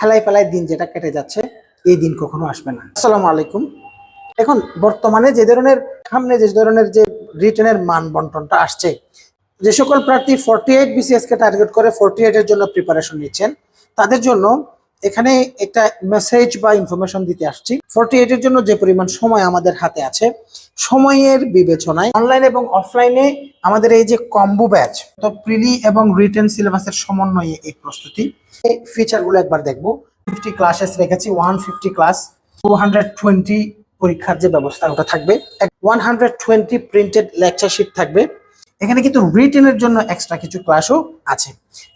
হেলাই ফেলাই দিন যেটা কেটে যাচ্ছে, এই দিন কখনো আসবে না। আসসালামু আলাইকুম। এখন বর্তমানে যে ধরনের, সামনে যে ধরনের যে রিটেনের মান বন্টনটা আসছে, যে সকল প্রার্থী ফোরটি এইট বিসিএস কে টার্গেট করে ফোরটি এইট এর জন্য প্রিপারেশন নিচ্ছেন, তাদের জন্য এখানে একটা মেসেজ বা ইনফরমেশন দিতে আসছি। ফোরটি এইট এর জন্য যে পরিমাণ সময় আমাদের হাতে আছে, সময়ের বিবেচনায় অনলাইন এবং অফলাইনে আমাদের এই যে কম্বো ব্যাচ তো প্রিলি এবং রিটেন সিলেবাসের সমন্বয়ে এই প্রস্তুতি। এই ফিচারগুলো একবার দেখব। ফিফটি ক্লাসেস রেখেছি one fifty class two hundred twenty পরীক্ষার যে ব্যবস্থা, ওটা থাকবে। One hundred twenty printed lecture sheet থাকবে। এখানে কিন্তু রিটেনের জন্য এক্সট্রা কিছু ক্লাসও আছে।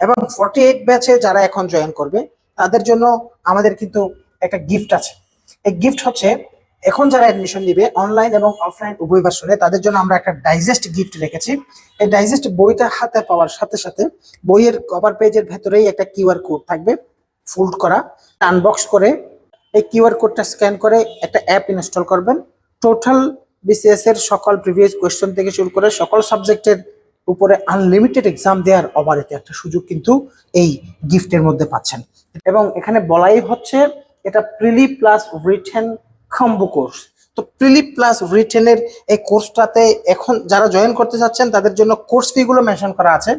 এবং ফর্টি এইট ব্যাচে যারা এখন জয়েন করবে, তাদের জন্য আমাদের কিন্তু একটা গিফট আছে। এই গিফট হচ্ছে এখন যারা অ্যাডমিশন দিবে অনলাইন এবং অফলাইন উভয় ভার্সনে তাদের জন্য আমরা একটা ডাইজেস্ট গিফট রেখেছি। এই ডাইজেস্ট বইটা হাতে পাওয়ার সাথে সাথে বইয়ের কভার পেজের ভেতরেই একটা কিউআর কোড থাকবে ফোল্ড করা। আনবক্স করে এই কিউআর কোডটা স্ক্যান করে একটা অ্যাপ ইনস্টল করবেন। টোটাল বিসিএস এর সকল প্রিভিয়াস কোয়েশ্চেন থেকে শুরু করে সকল সাবজেক্টের উপরে আনলিমিটেড এক্সাম দেওয়ার অবারিত একটা সুযোগ কিন্তু এই গিফটের মধ্যে পাচ্ছেন। এবং এখানে বলাই হচ্ছে এটা preli plus written combo course তো প্রিলিপ প্লাস রিটেনের এই কোর্সটাতে এখন যারা জয়েন করতে চাচ্ছেন, তাদের জন্য কোর্স ফি গুলো মেনশন করা আছে।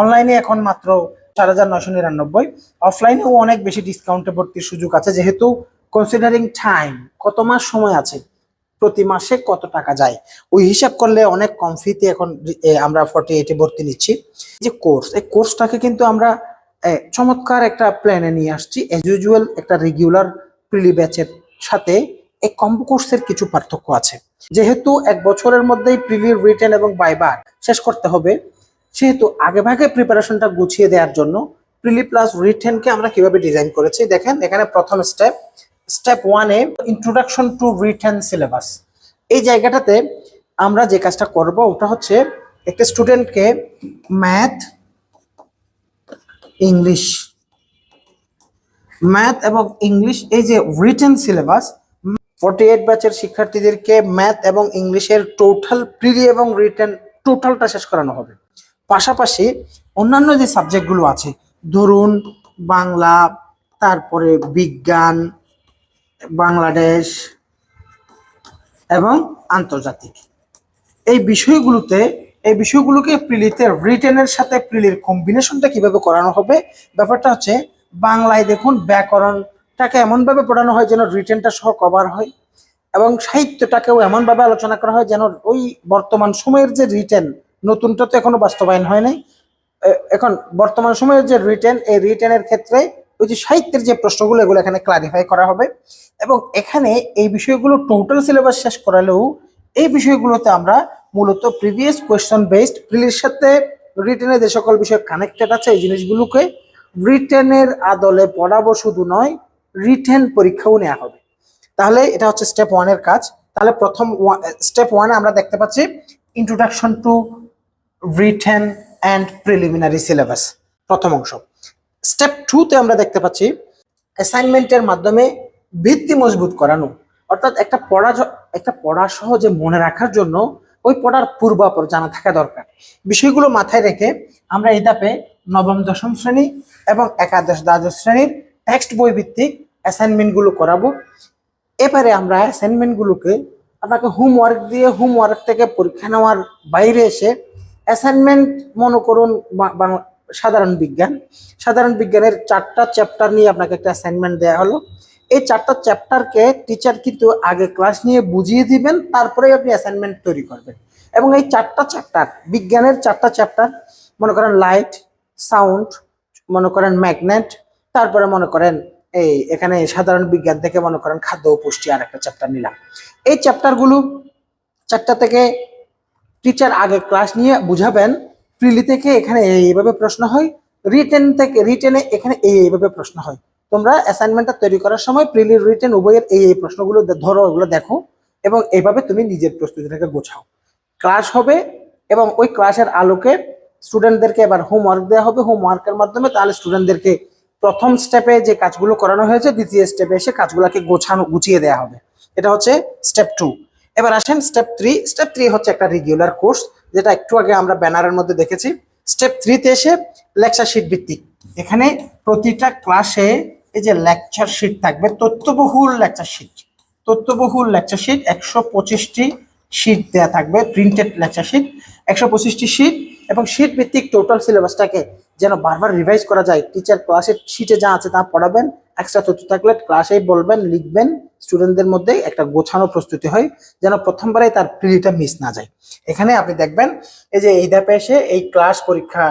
অনলাইনে এখন মাত্র চার হাজার নয়শো নিরানব্বই। অফলাইনেও অনেক বেশি ডিসকাউন্টে ভর্তির সুযোগ আছে, যেহেতু কনসিডারিং টাইম কত মাস সময় আছে, প্রতি মাসে কত টাকা যায়। ওই হিসাব করলে অনেক কম ফিতে এখন আমরা ফর্টি এইটে ভর্তি নিচ্ছি। যে কোর্স এই কোর্সটাকে কিন্তু আমরা চমৎকার একটা প্ল্যানে নিয়ে আসছি। এজ ইউজুয়াল একটা রেগুলার প্রিলি ব্যাচের সাথে এই কম্বো কোর্সের কিছু পার্থক্য আছে। যেহেতু এক বছরের মধ্যেই প্রিলি রিটেন এবং বাইবার শেষ করতে হবে, সেহেতু আগে ভাগে প্রিপারেশনটা গুছিয়ে দেওয়ার জন্য প্রিলি প্লাস রিটেনকে আমরা কীভাবে ডিজাইন করেছি, দেখেন এখানে প্রথম স্টেপ স্টেপ ওয়ানে ইন্ট্রোডাকশন টু রিটেন সিলেবাস এই জায়গাটাতে আমরা যে কাজটা করব, ওটা হচ্ছে একটা স্টুডেন্টকে ম্যাথ ইংলিশ ম্যাথ এবং ইংলিশ এই যে রিটেন সিলেবাস ফোর্টি এইট ব্যাচের শিক্ষার্থীদেরকে ম্যাথ এবং ইংলিশের টোটাল প্রিলি এবং রিটেন টোটালটা শেষ করানো হবে। পাশাপাশি অন্যান্য যে সাবজেক্টগুলো আছে, ধরুন বাংলা, তারপরে বিজ্ঞান, বাংলাদেশ এবং আন্তর্জাতিক। এই বিষয়গুলোতে, এই বিষয়গুলোকে প্রিলিতে রিটেনের সাথে প্রিলির কম্বিনেশনটা কীভাবে করানো হবে? ব্যাপারটা হচ্ছে বাংলায় দেখুন ব্যাকরণটাকে এমনভাবে পড়ানো হয় যেন রিটেনটা সহ কভার হয় এবং সাহিত্যটাকেও এমনভাবে আলোচনা করা হয় যেন ওই বর্তমান সময়ের যে রিটেন নতুনটা তো এখনও বাস্তবায়ন হয় নাই। এখন বর্তমান সময়ের যে রিটেন এই রিটেনের ক্ষেত্রে ওই যে সাহিত্যের যে প্রশ্নগুলো, এগুলো এখানে ক্লারিফাই করা হবে এবং এখানে এই বিষয়গুলো টোটাল সিলেবাস শেষ করালেও এই বিষয়গুলোতে আমরা মূলত প্রিভিয়াস কোয়েশ্চন বেসড প্রিলির সাথে রিটেনে যে সকল বিষয় কানেক্টেড আছে, এই জিনিসগুলোকে রিটেনের আদলে পড়াবো শুধু নয় রিটেন পরীক্ষাও নেওয়া হবে। তাহলে এটা হচ্ছে স্টেপ ওয়ানের কাজ। তাহলে প্রথম স্টেপ ওয়ানে আমরা দেখতে পাচ্ছি introduction to written and preliminary syllabus প্রথম অংশ। স্টেপ টুতে আমরা দেখতে পাচ্ছি অ্যাসাইনমেন্টের মাধ্যমে ভিত্তি মজবুত করানো। অর্থাৎ একটা পড়া একটা পড়া সহজে মনে রাখার জন্য ওই পড়ার পূর্বাপর জানা থাকা দরকার। বিষয়গুলো মাথায় রেখে আমরা এই ধাপে নবম, দশম শ্রেণি এবং একাদশ, দ্বাদশ শ্রেণির টেক্সট বই ভিত্তিক অ্যাসাইনমেন্টগুলো করাবো। এবারে আমরা অ্যাসাইনমেন্টগুলোকে আপনাকে হোমওয়ার্ক দিয়ে হোমওয়ার্ক থেকে পরীক্ষা নেওয়ার বাইরে এসে অ্যাসাইনমেন্ট মনে করুন সাধারণ বিজ্ঞান। সাধারণ বিজ্ঞানের চারটা চ্যাপ্টার নিয়ে আপনাকে একটা অ্যাসাইনমেন্ট দেওয়া হলো। এই চারটা চ্যাপ্টারকে টিচার কিন্তু আগে ক্লাস নিয়ে বুঝিয়ে দিবেন, তারপরেই আপনি অ্যাসাইনমেন্ট তৈরি করবেন। এবং এই চারটা চ্যাপ্টার বিজ্ঞানের চারটা চ্যাপ্টার মনে করেন লাইট সাউন্ড মনে করেন ম্যাগনেট তারপরে মনে করেন এই এখানে সাধারণ বিজ্ঞান থেকে মনে করেন খাদ্য ও পুষ্টি আর একটা চ্যাপ্টার নিলাম। এই চ্যাপ্টারগুলো চারটা থেকে টিচার আগে ক্লাস নিয়ে বুঝাবেন প্রিলি থেকে এখানে এই এইভাবে প্রশ্ন হয় রিটেন থেকে রিটেনে এখানে এই এইভাবে প্রশ্ন হয়। তোমরা অ্যাসাইনমেন্টটা তৈরি করার সময় প্রিলি রিটেন উভয়ের এই এই প্রশ্নগুলো ধরো, ওগুলো দেখো এবং এইভাবে তুমি নিজের প্রস্তুতিটাকে গোছাও। ক্লাস হবে এবং ওই ক্লাসের আলোকে স্টুডেন্টদেরকে এবার হোমওয়ার্ক দেওয়া হবে। হোমওয়ার্কের মাধ্যমে তাহলে স্টুডেন্টদেরকে প্রথম স্টেপে যে কাজগুলো করানো হয়েছে, দ্বিতীয় স্টেপে এসে কাজগুলোকে গোছানো, গুছিয়ে দেওয়া হবে। এটা হচ্ছে স্টেপ টু এবার আসেন স্টেপ থ্রি স্টেপ থ্রি হচ্ছে একটা রেগুলার কোর্স যেটা একটু আগে আমরা ব্যানারের মধ্যে দেখেছি। স্টেপ থ্রিতে এসে লেকচার শিট ভিত্তিক। এখানে প্রতিটা ক্লাসে এই যে লেকচার শিট থাকবে, তথ্যবহুল লেকচার শিট তথ্যবহুল লেকচার শিট একশো পঁচিশটি শিট দেওয়া থাকবে প্রিন্টেড লেকচার শিট একশো পঁচিশটি শিট এবং শিট ভিত্তিক টোটাল সিলেবাসটাকে যেন বারবার রিভাইজ করা যায় টিচার ক্লাসের শিটে যা আছে তা পড়াবেন এক্সট্রা তথ্য থাকলে ক্লাসেই বলবেন, লিখবেন স্টুডেন্টদের মধ্যে একটা গোছানো প্রস্তুতি হয়, যেন প্রথমবারে তার প্রিলিটা মিস না যায়। এখানে আপনি দেখবেন, এই যে এই ধাপে এসে এই ক্লাস পরীক্ষা,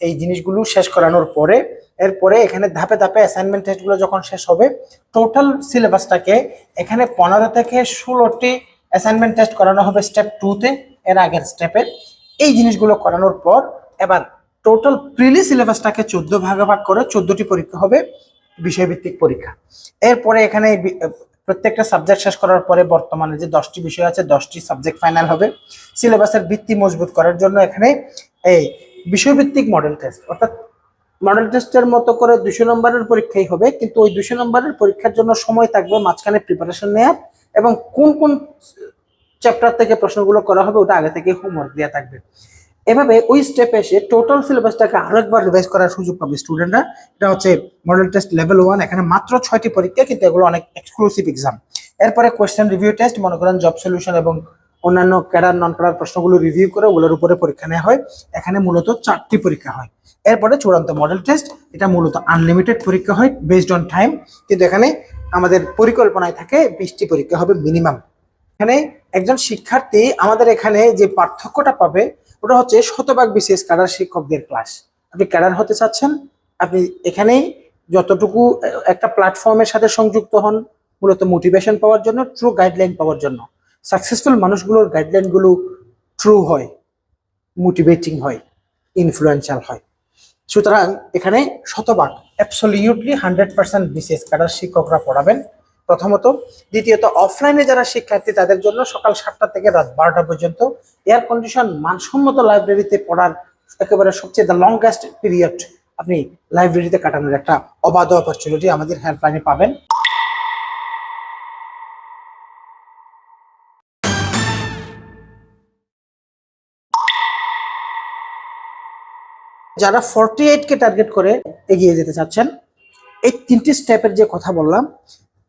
এই জিনিসগুলো শেষ করানোর পরে, এরপরে এখানে ধাপে ধাপে অ্যাসাইনমেন্ট টেস্টগুলো যখন শেষ হবে টোটাল সিলেবাসটাকে এখানে পনেরো থেকে ষোলোটি অ্যাসাইনমেন্ট টেস্ট করানো হবে স্টেপ টুতে এর আগের স্টেপে এই জিনিসগুলো করানোর পর এবার টোটাল প্রিলি সিলেবাসটাকে চোদ্দ ভাগে ভাগ করে চোদ্দটি পরীক্ষা হবে বিষয়ভিত্তিক পরীক্ষা। এরপরে এখানে প্রত্যেকটা সাবজেক্ট শেষ করার পরে বর্তমানে যে দশটি বিষয় আছে, দশটি সাবজেক্ট ফাইনাল হবে। সিলেবাসের ভিত্তি মজবুত করার জন্য এখানে এই বিষয়ভিত্তিক মডেল টেস্ট অর্থাৎ মডেল টেস্টের মতো করে দুশো নম্বরের পরীক্ষাই হবে, কিন্তু ওই দুশো নম্বরের পরীক্ষার জন্য সময় থাকবে মাঝখানে প্রিপারেশন নেওয়ার এবং কোন কোন চ্যাপ্টার থেকে প্রশ্নগুলো করা হবে, ওটা আগে থেকে হোমওয়ার্ক দেওয়া থাকবে। এভাবে ওই স্টেপে এসে টোটাল সিলেবাসটাকে আরেকবার রিভাইজ করার সুযোগ পাবে স্টুডেন্টরা এটা হচ্ছে মডেল টেস্ট লেভেল ওয়ান এখানে মাত্র ছয়টি পরীক্ষা, কিন্তু এগুলো অনেক এক্সক্লুসিভ এক্সাম এরপরে কোয়েশ্চেন রিভিউ টেস্ট মনে করেন জব সলিউশন এবং অন্যান্য ক্যাডার নন ক্যাডার প্রশ্নগুলো রিভিউ করে ওগুলোর উপরে পরীক্ষা নেওয়া হয়। এখানে মূলত চারটি পরীক্ষা হয়। এরপরে চূড়ান্ত মডেল টেস্ট এটা মূলত আনলিমিটেড পরীক্ষা হয় বেসড অন টাইম কিন্তু এখানে আমাদের পরিকল্পনায় থাকে, বিশটি পরীক্ষা হবে মিনিমাম এখানে একজন শিক্ষার্থী আমাদের এখানে যে পার্থক্যটা পাবে, ওটা হচ্ছে শতভাগ বিশেষ ক্যাডার শিক্ষকদের ক্লাস। আপনি ক্যাডার হতে চাচ্ছেন, আপনি এখানেই যতটুকু একটা প্ল্যাটফর্মের সাথে সংযুক্ত হন, মূলত মোটিভেশন পাওয়ার জন্য ট্রু গাইডলাইন পাওয়ার জন্য। সাকসেসফুল মানুষগুলোর গাইডলাইনগুলো ট্রু হয় মোটিভেটিং হয় ইনফ্লুয়েন্সিয়াল হয়। সুতরাং এখানে শতভাগ অ্যাবসলিউটলি হান্ড্রেড পার্সেন্ট বিশেষ ক্যাডার শিক্ষকরা পড়াবেন। প্রথমত, দ্বিতীয়ত অফলাইনে যারা শিক্ষার্থী, তাদের জন্য সকাল সাতটা থেকে রাত বারোটা পর্যন্ত এয়ার কন্ডিশন মানসম্মত লাইব্রেরিতে পড়ার একেবারে সবচেয়ে দ্য লংগেস্ট পিরিয়ড আপনি লাইব্রেরিতে কাটানোর একটা অবাধ অপরচুনিটি আমাদের হেল্পলাইনে পাবেন। যারা ফর্টি এইট কে টার্গেট করে এগিয়ে যেতে চাচ্ছেন, এই তিনটি স্টেপের যে কথা বললাম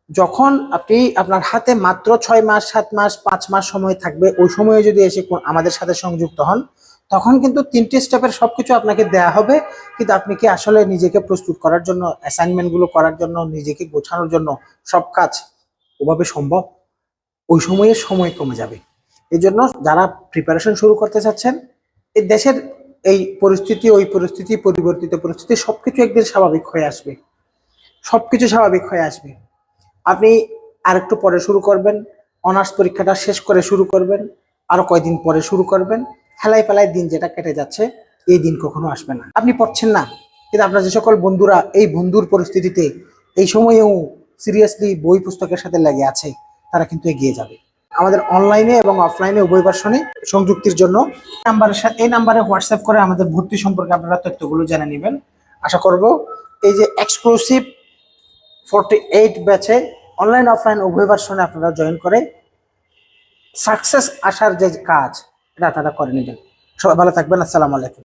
যখন আপনি আপনার হাতে মাত্র ছয় মাস, সাত মাস, পাঁচ মাস সময় থাকবে, ওই সময়ে যদি এসে আমাদের সাথে সংযুক্ত হন, তখন কিন্তু তিনটি স্টেপের সবকিছু আপনাকে দেয়া হবে। কিন্তু আপনি কি আসলে নিজেকে প্রস্তুত করার জন্য অ্যাসাইনমেন্টগুলো করার জন্য, নিজেকে গোছানোর জন্য সব কাজ ওভাবে সম্ভব? ওই সময়ে সময় কমে যাবে। এই জন্য যারা প্রিপারেশন শুরু করতে চাচ্ছেন এই দেশের এই পরিস্থিতি, ওই পরিস্থিতি, পরিবর্তিত পরিস্থিতি সবকিছু একদিন স্বাভাবিক হয়ে আসবে। সবকিছু স্বাভাবিক হয়ে আসবে। আপনি আরেকটু পরে শুরু করবেন অনার্স পরীক্ষাটা শেষ করে শুরু করবেন, আরও কয়দিন পরে শুরু করবেন হেলাই ফেলায় দিন যেটা কেটে যাচ্ছে, এই দিন কখনো আসবে না। আপনি পড়ছেন না, কিন্তু আপনার যে সকল বন্ধুরা এই বন্ধুর পরিস্থিতিতে এই সময়েও সিরিয়াসলি বই পুস্তকের সাথে লেগে আছে, তারা কিন্তু এগিয়ে যাবে। আমাদের অনলাইনে এবং অফলাইনে উভয় ভার্সনে সংযুক্তির জন্য নাম্বারের সাথে, এই নাম্বারে হোয়াটসঅ্যাপ করে আমাদের ভর্তি সম্পর্কে আপনারা তথ্যগুলো জেনে নেবেন। আশা করব এই যে এক্সক্লুসিভ ফোরটি এইট ব্যাচে অনলাইন অফলাইন উভয় ভার্সনে আপনারা জয়েন করে সাকসেস আসার যে কাজ, এটা তারা করে নেবেন। সবাই ভালো থাকবেন, আসসালামু আলাইকুম।